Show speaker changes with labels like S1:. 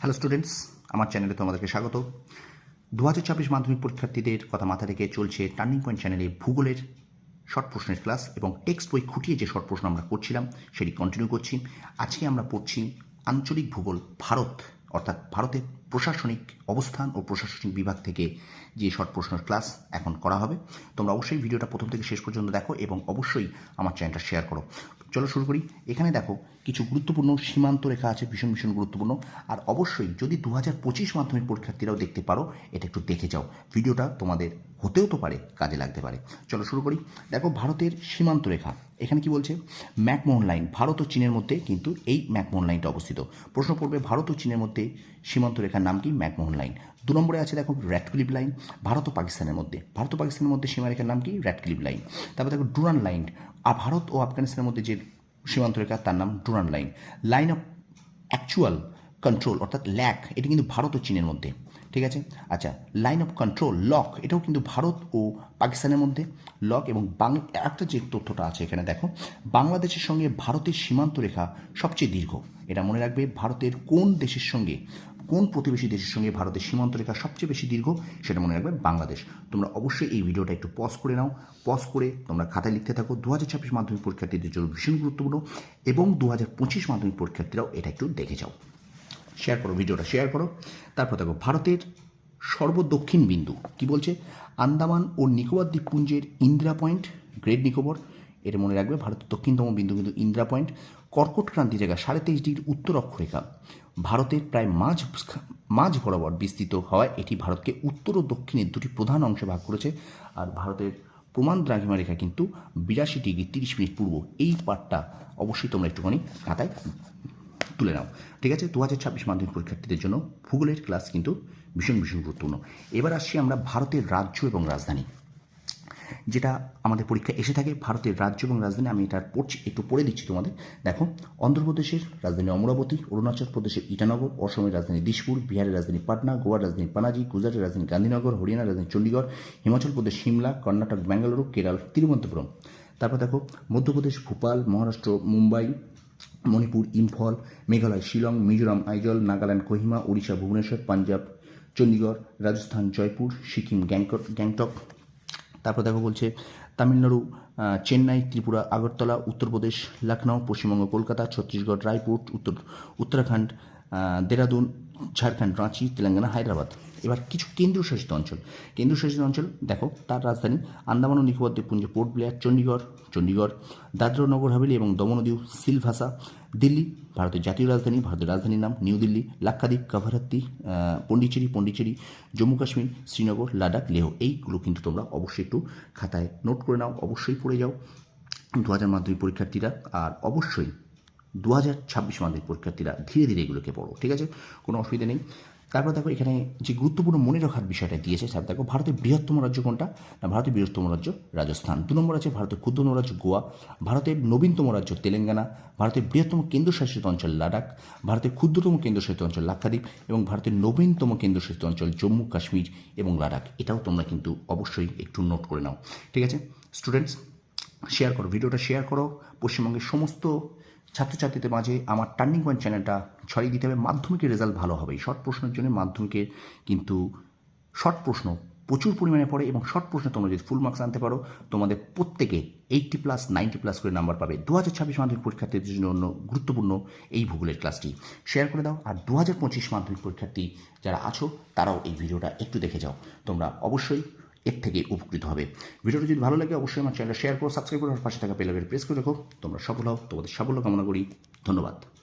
S1: Hello students আমার চ্যানেলে তোমাদেরকে স্বাগত। দু হাজার চব্বিশ মাধ্যমিক পরীক্ষার্থীদের কথা মাথা রেখে চলছে টার্নিং পয়েন্ট চ্যানেলে ভূগোলের শর্ট প্রশ্নের ক্লাস এবং টেক্সট বই খুঁটিয়ে যে শর্ট প্রশ্ন আমরা করছিলাম, সেটি কন্টিনিউ করছি। আজকে আমরা পড়ছি আঞ্চলিক ভূগোল, ভারত, অর্থাৎ ভারতের প্রশাসনিক অবস্থান ও প্রশাসনিক বিভাগ থেকে যে শর্ট প্রশ্নের ক্লাস এখন করা হবে। তোমরা অবশ্যই ভিডিওটা প্রথম থেকে শেষ পর্যন্ত দেখো এবং অবশ্যই আমার চ্যানেলটা শেয়ার করো। চলো শুরু করি। এখানে দেখো, কিছু গুরুত্বপূর্ণ সীমান্ত রেখা আছে, ভীষণ ভীষণ গুরুত্বপূর্ণ। আর অবশ্যই যদি দু হাজার পঁচিশ মাধ্যমিক পরীক্ষার্থীরাও দেখতে পারো, এটা একটু দেখে যাও। ভিডিওটা তোমাদের হতেও তো পারে, কাজে লাগতে পারে। চলো শুরু করি। দেখো, ভারতের সীমান্ত রেখা। এখানে কি বলছে? ম্যাকমোহন লাইন, ভারত ও চীনের মধ্যে কিন্তু এই ম্যাকমোহন লাইনটা অবস্থিত। প্রশ্ন পড়বে, ভারত ও চীনের মধ্যে সীমান্ত রেখার নাম কি? McMahon line. দু নম্বরে আছে দেখো র্যাড ক্লিপ লাইন, ভারত ও পাকিস্তানের মধ্যে। ভারত ও পাকিস্তানের মধ্যে সীমারেখার নাম কি? Radcliffe line. তারপর দেখো ডুরান লাইন। আর ভারত ও আফগানিস্তানের মধ্যে যে সীমান্ত রেখা, তার নাম Durand line. Line of actual control অর্থাৎ ল্যাক, এটি কিন্তু ভারত ও চীনের মধ্যে। ঠিক আছে? আচ্ছা লাইন অফ কন্ট্রোল লক এটাও কিন্তু ভারত ও পাকিস্তানের মধ্যে। লক এবং বাং, একটা যে তথ্যটা আছে এখানে দেখো, বাংলাদেশের সঙ্গে ভারতের সীমান্ত রেখা সবচেয়ে দীর্ঘ। এটা মনে রাখবে, ভারতের কোন দেশের সঙ্গে, কোন প্রতিবেশী দেশের সঙ্গে ভারতের সীমান্ত রেখা সবচেয়ে বেশি দীর্ঘ, সেটা মনে রাখবে বাংলাদেশ। তোমরা অবশ্যই এই ভিডিওটা একটু পজ করে নাও। পজ করে তোমরা খাতায় লিখতে থাকো দু হাজার ছাব্বিশ মাধ্যমিক পরীক্ষার্থীদের জন্য ভীষণ গুরুত্বপূর্ণ এবং দু হাজার পঁচিশ মাধ্যমিক পরীক্ষার্থীরাও এটা একটু দেখে যাও। শেয়ার করো, ভিডিওটা শেয়ার করো। তারপর দেখো, ভারতের সর্বদক্ষিণ বিন্দু কি বলছে? আন্দামান ও নিকোবর দ্বীপপুঞ্জের ইন্দিরা পয়েন্ট, গ্রেট নিকোবর। এটা মনে রাখবে, ভারতের দক্ষিণতম বিন্দু কিন্তু ইন্দিরা পয়েন্ট। কর্কট ক্রান্তি রেখা সাড়ে তেইশ ডিগ্রি উত্তর অক্ষরেখা। ভারতের প্রায় মাঝ মাঝ বরাবর বিস্তৃত হওয়ায় এটি ভারতকে উত্তর ও দক্ষিণের দুটি প্রধান অংশে ভাগ করেছে। আর ভারতের প্রমাণ দ্রাঘিমা রেখা কিন্তু বিরাশি ডিগ্রি তিরিশ মিনিট পূর্ব। এই পার্টটা অবশ্যই তোমরা একটুখানি খাতায় তুলে নাও। ঠিক আছে? দু হাজার ছাব্বিশ মাধ্যমিক পরীক্ষার্থীদের জন্য ভূগোলের ক্লাস কিন্তু ভীষণ ভীষণ গুরুত্বপূর্ণ। এবার আসছি আমরা ভারতের রাজ্য এবং রাজধানী। যেটা আমাদের পরীক্ষা এসে থাকে, ভারতের রাজ্য এবং রাজধানী। আমি এটা পড়ছি, একটু পড়ে দিচ্ছি তোমাদের। দেখো, অন্ধ্রপ্রদেশের রাজধানী অমরাবতী, অরুণাচল প্রদেশের ইটানগর, অসমের রাজধানী দিশপুর, বিহারের রাজধানী পাটনা, গোয়ার রাজধানী পানাজি, গুজরাটের রাজধানী গান্ধীনগর, হরিয়ানার রাজধানী চণ্ডীগড়, হিমাচল প্রদেশ, সিমলা, কর্ণাটক, বেঙ্গালুরু, কেরল, তিরুবনন্তপুরম। তারপর দেখো, মধ্যপ্রদেশ, ভোপাল, মহারাষ্ট্র, মুম্বাই মণিপুর, ইম্ফল, মেঘালয়, শিলং, মিজোরাম, আইজল, নাগাল্যান্ড, কোহিমা, ওড়িশা, ভুবনেশ্বর, পাঞ্জাব চণ্ডীগড় রাজস্থান, জয়পুর, সিকিম, গ্যাংটক গ্যাংটক। তারপর দেখো বলছে, তামিলনাড়ু চেন্নাই, ত্রিপুরা, আগরতলা, উত্তরপ্রদেশ লখনৌ পশ্চিমবঙ্গ, কলকাতা, ছত্তিশগড়, রায়পুর, উত্তর, উত্তরাখণ্ড দেরাদুন, ঝাড়খণ্ড, রাঁচি, তেলেঙ্গানা, হায়দ্রাবাদ। এবার কিছু কেন্দ্রশাসিত অঞ্চল। কেন্দ্রশাসিত অঞ্চল, দেখো, তার রাজধানী আন্দামান ও নিকোবর দ্বীপপুঞ্জ পোর্ট ব্লেয়ার চণ্ডীগড় চণ্ডীগড় দাদরা নগর হাভেলি এবং দমনদীউ সিলভাসা, দিল্লি, ভারতের জাতীয় রাজধানী, ভারতের রাজধানীর নাম নিউ দিল্লি, লাক্ষাদ্বীপ, কাভারাত্তি পন্ডিচেরি পন্ডিচেরি, জম্মু কাশ্মীর, শ্রীনগর লাদাখ লেহ, এইগুলো কিন্তু তোমরা অবশ্যই একটু খাতায় নোট করে নাও, অবশ্যই পড়ে যাও। দু হাজার মাধ্যমিক পরীক্ষার্থীরা আর অবশ্যই দু হাজার ছাব্বিশ মাধ্যমিক পরীক্ষার্থীরা ধীরে ধীরে এগুলোকে পড়ো, ঠিক আছে? কোনো অসুবিধা নেই। তারপর দেখো এখানে যে গুরুত্বপূর্ণ মনে রাখার বিষয়টা দিয়েছে, স্যার, দেখো ভারতের বৃহত্তম রাজ্য কোনটা? না, ভারতের বৃহত্তম রাজ্য রাজস্থান। দু নম্বর আছে ভারতের ক্ষুদ্রতম রাজ্য গোয়া, ভারতের নবীনতম রাজ্য তেলেঙ্গানা, ভারতের বৃহত্তম কেন্দ্রশাসিত অঞ্চল লাদাখ ভারতের ক্ষুদ্রতম কেন্দ্রশাসিত অঞ্চল লাক্ষাদ্বীপ এবং ভারতের নবীনতম কেন্দ্রশাসিত অঞ্চল জম্মু, কাশ্মীর এবং লাদাখ এটাও তোমরা কিন্তু অবশ্যই একটু নোট করে নাও। ঠিক আছে? স্টুডেন্টস শেয়ার করো, ভিডিওটা শেয়ার করো। পশ্চিমবঙ্গের সমস্ত ছাত্রছাত্রীদের মাঝে আমার টার্নিং পয়েন্ট চ্যানেলটা ছড়িয়ে দিতে হবে। মাধ্যমিকের রেজাল্ট ভালো হবে। শর্ট প্রশ্নের জন্য মাধ্যমিকের কিন্তু শর্ট প্রশ্ন প্রচুর পরিমাণে পড়ে এবং শর্ট প্রশ্নে তোমরা যদি ফুল মার্কস আনতে পারো, তোমাদের প্রত্যেকে এইটটি প্লাস নাইনটি প্লাস করে নাম্বার পাবে। দু হাজার ছাব্বিশ মাধ্যমিক পরীক্ষার্থীদের জন্য গুরুত্বপূর্ণ এই ভূগোলের ক্লাসটি শেয়ার করে দাও আর দু হাজার পঁচিশ মাধ্যমিক পরীক্ষার্থী যারা আছো, তারাও এই ভিডিওটা একটু দেখে যাও। তোমরা অবশ্যই এর থেকে উপকৃত হবে। ভিডিওটি যদি ভালো লাগে, অবশ্যই আমার চ্যানেলটা শেয়ার করো সাবস্ক্রাইব করো পাশে থাকা বেলাবেল প্রেস করে রাখো। তোমরা সফল হও, তোমাদের সাফল্য কামনা করি। ধন্যবাদ।